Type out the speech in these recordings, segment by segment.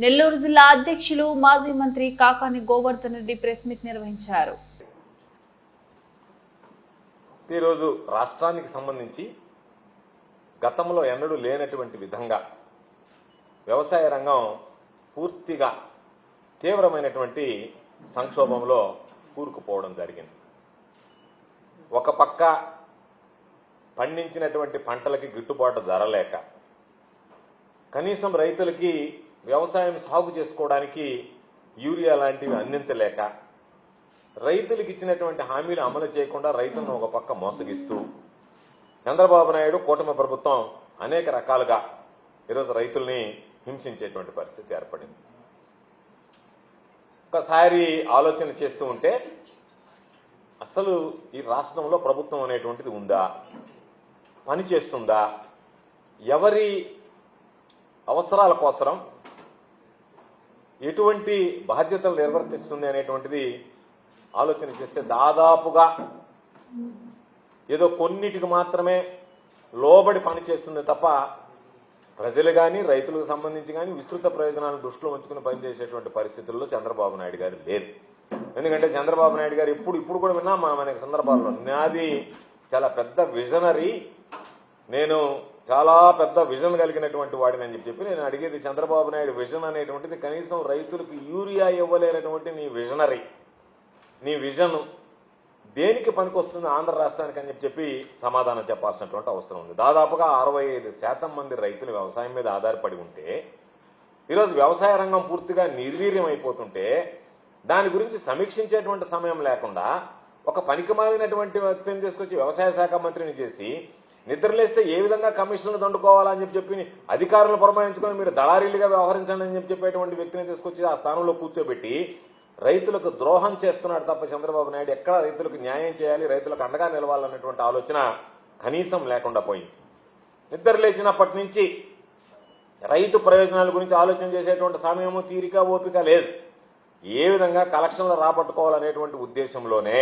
నెల్లూరు జిల్లా అధ్యక్షులు మాజీ మంత్రి కాకాని గోవర్ధన్ రెడ్డి ప్రెస్ మీట్ నిర్వహించారు. ఈరోజు రాష్ట్రానికి సంబంధించి గతంలో ఎన్నడూ లేనటువంటి విధంగా వ్యవసాయ రంగం పూర్తిగా తీవ్రమైనటువంటి సంక్షోభంలో కూరుకుపోవడం జరిగింది. ఒక పక్క పండించినటువంటి పంటలకి గిట్టుబాటు ధర లేక కనీసం రైతులకి వ్యవసాయం సాగు చేసుకోవడానికి యూరియా లాంటివి అందించలేక రైతులకు ఇచ్చినటువంటి హామీలు అమలు చేయకుండా రైతులను ఒక పక్క మోసగిస్తూ చంద్రబాబు నాయుడు కూటమి ప్రభుత్వం అనేక రకాలుగా ఈరోజు రైతుల్ని హింసించేటువంటి పరిస్థితి ఏర్పడింది. ఒకసారి ఆలోచన చేస్తూ ఉంటే అసలు ఈ రాష్ట్రంలో ప్రభుత్వం అనేటువంటిది ఉందా? పని చేస్తుందా? ఎవరి అవసరాల కోసరం ఎటువంటి బాధ్యతలు నిర్వర్తిస్తుంది అనేటువంటిది ఆలోచన చేస్తే దాదాపుగా ఏదో కొన్నిటికి మాత్రమే లోబడి పని చేస్తుంది తప్ప ప్రజలు కానీ రైతులకు సంబంధించి కానీ విస్తృత ప్రయోజనాలను దృష్టిలో ఉంచుకుని పనిచేసేటువంటి పరిస్థితుల్లో చంద్రబాబు నాయుడు గారు లేదు ఎందుకంటే చంద్రబాబు నాయుడు గారు ఇప్పుడు ఇప్పుడు కూడా విన్నా మనం అనేక సందర్భాల్లో. నాది చాలా పెద్ద విజనరీ. నేను చాలా పెద్ద విజన్ కలిగినటువంటి వాడిని అని చెప్పి నేను అడిగేది చంద్రబాబు నాయుడు విజన్ అనేటువంటిది కనీసం రైతులకు యూరియా ఇవ్వలేనటువంటి నీ విజనరీ. నీ విజన్ దేనికి పనికొస్తుంది ఆంధ్ర రాష్ట్రానికి అని చెప్పి సమాధానం చెప్పాల్సినటువంటి అవసరం ఉంది. దాదాపుగా అరవై ఐదు శాతం మంది రైతులు వ్యవసాయం మీద ఆధారపడి ఉంటే ఈరోజు వ్యవసాయ రంగం పూర్తిగా నిర్వీర్యం అయిపోతుంటే దాని గురించి సమీక్షించేటువంటి సమయం లేకుండా ఒక పనికి మారినటువంటి వ్యక్తిని తీసుకొచ్చి వ్యవసాయ శాఖ మంత్రిని చేసి నిద్రలేస్తే ఏ విధంగా కమిషన్లు దండుకోవాలని చెప్పి చెప్పి అధికారులు పురమాయించుకొని మీరు దళారీలుగా వ్యవహరించండి అని చెప్పి చెప్పేటువంటి వ్యక్తిని తీసుకొచ్చి ఆ స్థానంలో కూర్చోబెట్టి రైతులకు ద్రోహం చేస్తున్నాడు తప్ప చంద్రబాబు నాయుడు ఎక్కడ రైతులకు న్యాయం చేయాలి రైతులకు అండగా నిలవాలన్నటువంటి ఆలోచన కనీసం లేకుండా పోయింది. నిద్ర లేచినప్పటి నుంచి రైతు ప్రయోజనాల గురించి ఆలోచన చేసేటువంటి సమయము తీరిక ఓపిక లేదు. ఏ విధంగా కలెక్షన్లు రాబట్టుకోవాలనేటువంటి ఉద్దేశంలోనే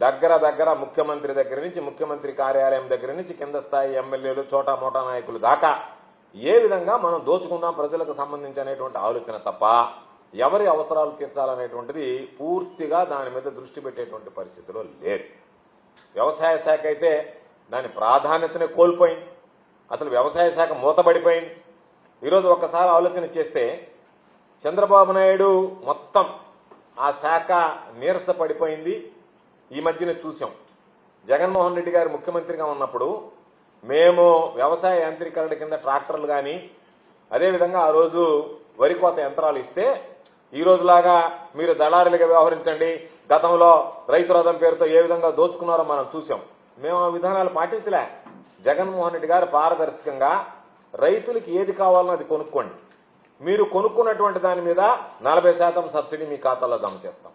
దగ్గర దగ్గర ముఖ్యమంత్రి దగ్గర నుంచి ముఖ్యమంత్రి కార్యాలయం దగ్గర నుంచి కింద స్థాయి ఎమ్మెల్యేలు చోటా మోటా నాయకులు దాకా ఏ విధంగా మనం దోచుకుందాం ప్రజలకు సంబంధించినటువంటి ఆలోచన తప్ప ఎవరి అవసరాలు తీర్చాలనేటువంటిది పూర్తిగా దాని మీద దృష్టి పెట్టేటువంటి పరిస్థితిలో లేదు. వ్యవసాయ శాఖ అయితే దాని ప్రాధాన్యతనే కోల్పోయింది. అసలు వ్యవసాయ శాఖ మూతబడిపోయింది ఈరోజు ఒక్కసారి ఆలోచన చేస్తే చంద్రబాబు నాయుడు మొత్తం ఆ శాఖ నీరస పడిపోయింది ఈ మధ్యన చూసాం జగన్మోహన్ రెడ్డి గారు ముఖ్యమంత్రిగా ఉన్నప్పుడు మేము వ్యవసాయ యాంత్రీకరణ కింద ట్రాక్టర్లు కానీ అదేవిధంగా ఆ రోజు వరి కోత యంత్రాలు ఇస్తే ఈ రోజులాగా మీరు దళారులుగా వ్యవహరించండి. గతంలో రైతు రథం పేరుతో ఏ విధంగా దోచుకున్నారో మనం చూసాం మేము ఆ విధానాలు పాటించలే. జగన్మోహన్ రెడ్డి గారు పారదర్శకంగా రైతులకి ఏది కావాలో అది కొనుక్కోండి. మీరు కొనుక్కున్నటువంటి దాని మీద నలభై శాతం సబ్సిడీ మీ ఖాతాలో జమ చేస్తాం.